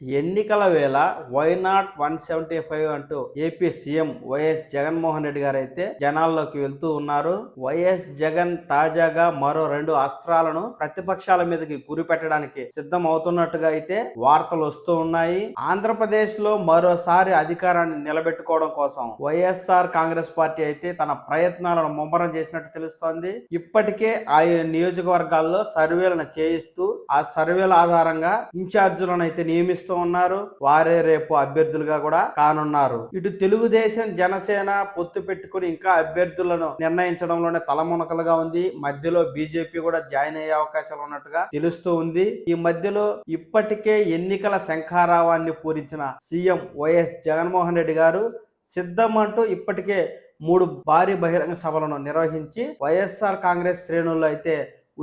ఎన్నికల వేళ why not one seventy five అంటూ AP CM YS Jaganmohan Reddy garu అయితే జనాల్లోకి వెళ్తూ ఉన్నారు. వైఎస్ జగన్ తాజాగా మరో రెండు అస్త్రాలను ప్రతిపక్షాల మీదకి గురి పెట్టడానికి సిద్ధం అవుతున్నట్టుగా అయితే వార్తలు వస్తూ ఉన్నాయి. ఆంధ్రప్రదేశ్లో మరోసారి అధికారాన్ని నిలబెట్టుకోవడం కోసం వైఎస్ఆర్ కాంగ్రెస్ పార్టీ అయితే తన ప్రయత్నాలను ముమ్మరం చేసినట్టు తెలుస్తోంది. ఇప్పటికే ఆయా నియోజకవర్గాల్లో సర్వేలను చేయిస్తూ ఆ సర్వేల ఆధారంగా ఇన్ఛార్జీలను అయితే నియమిస్తూ ఉన్నారు. వారే రేపు అభ్యర్థులుగా కూడా కానున్నారు. ఇటు తెలుగుదేశం జనసేన పొత్తు పెట్టుకుని ఇంకా అభ్యర్థులను నిర్ణయించడంలోనే తలమునకలుగా ఉంది. మధ్యలో బీజేపీ కూడా జాయిన్ అయ్యే అవకాశాలు ఉన్నట్టుగా తెలుస్తూ ఉంది. ఈ మధ్యలో ఇప్పటికే ఎన్నికల శంఖారావాన్ని పూరించిన సీఎం వైఎస్ జగన్మోహన్ రెడ్డి గారు సిద్ధం అంటూ ఇప్పటికే మూడు భారీ బహిరంగ సభలను నిర్వహించి వైఎస్ఆర్ కాంగ్రెస్ శ్రేణుల్లో అయితే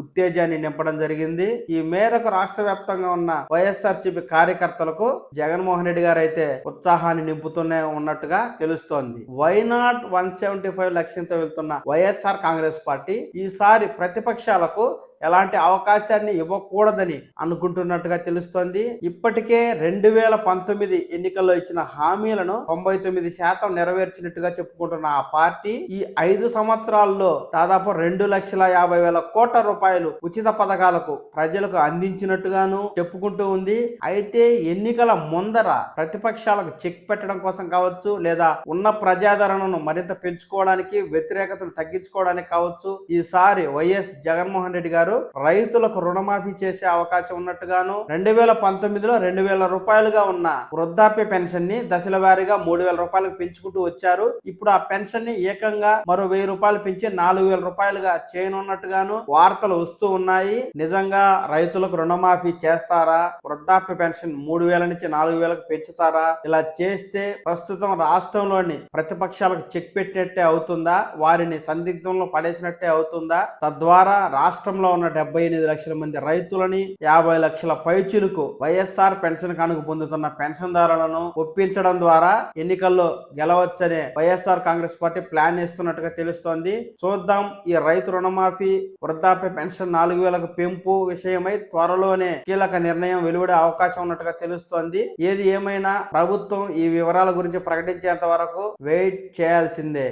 ఉత్తేజాన్ని నింపడం జరిగింది. ఈ మేరకు రాష్ట్ర వ్యాప్తంగా ఉన్న వైఎస్ఆర్సీపీ కార్యకర్తలకు జగన్మోహన్ రెడ్డి గారు అయితే ఉత్సాహాన్ని నింపుతూనే ఉన్నట్టుగా తెలుస్తోంది. Why not one seventy five లక్ష్యంతో వెళ్తున్న వైఎస్ఆర్ కాంగ్రెస్ పార్టీ ఈసారి ప్రతిపక్షాలకు ఎలాంటి అవకాశాన్ని ఇవ్వకూడదని అనుకుంటున్నట్టుగా తెలుస్తోంది. ఇప్పటికే రెండు వేల పంతొమ్మిది ఎన్నికల్లో ఇచ్చిన హామీలను తొంభై తొమ్మిది శాతం నెరవేర్చినట్టుగా చెప్పుకుంటున్న ఆ పార్టీ ఈ ఐదు సంవత్సరాల్లో దాదాపు రెండు లక్షల యాభై వేల కోట్ల రూపాయలు ఉచిత పథకాలకు ప్రజలకు అందించినట్టుగాను చెప్పుకుంటూ ఉంది. అయితే ఎన్నికల ముందర ప్రతిపక్షాలకు చెక్ పెట్టడం కోసం కావచ్చు లేదా ఉన్న ప్రజాదరణను మరింత పెంచుకోవడానికి వ్యతిరేకతను తగ్గించుకోవడానికి కావచ్చు ఈసారి వైఎస్ జగన్మోహన్ రెడ్డి గారు రైతులకు రుణమాఫీ చేసే అవకాశం ఉన్నట్టుగాను రెండు వేల పంతొమ్మిదిలో రెండు వేల రూపాయలుగా ఉన్న వృద్ధాప్య పెన్షన్ని దశల వారీగా మూడు వేల రూపాయలకు పెంచుకుంటూ వచ్చారు. ఇప్పుడు ఆ పెన్షన్ని ఏకంగా మరో వెయ్యి రూపాయలు పెంచి నాలుగు వేల రూపాయలుగా చేయనున్నట్టుగాను వార్తలు వస్తూ ఉన్నాయి. నిజంగా రైతులకు రుణమాఫీ చేస్తారా? వృద్ధాప్య పెన్షన్ మూడు వేల నుంచి నాలుగు వేలకు పెంచుతారా? ఇలా చేస్తే ప్రస్తుతం రాష్ట్రంలోని ప్రతిపక్షాలకు చెక్ పెట్టినట్టే అవుతుందా? వారిని సందిగ్ధంలో పడేసినట్టే అవుతుందా? తద్వారా రాష్ట్రంలో ఉన్న డెబ్బై ఎనిమిది లక్షల మంది రైతులని యాభై లక్షల పైచులకు వైఎస్ఆర్ పెన్షన్ కానుక పొందుతున్న పెన్షన్దారులను ఒప్పించడం ద్వారా ఎన్నికల్లో గెలవచ్చనే వైఎస్ఆర్ కాంగ్రెస్ పార్టీ ప్లాన్ చేస్తున్నట్టుగా తెలుస్తోంది. చూద్దాం ఈ రైతు రుణమాఫీ వృద్ధాప్య పెన్షన్ నాలుగు వేలకు పెంపు విషయమై త్వరలోనే కీలక నిర్ణయం వెలువడే అవకాశం ఉన్నట్టుగా తెలుస్తోంది. ఏది ఏమైనా ప్రభుత్వం ఈ వివరాల గురించి ప్రకటించేంత వరకు వెయిట్ చేయాల్సిందే.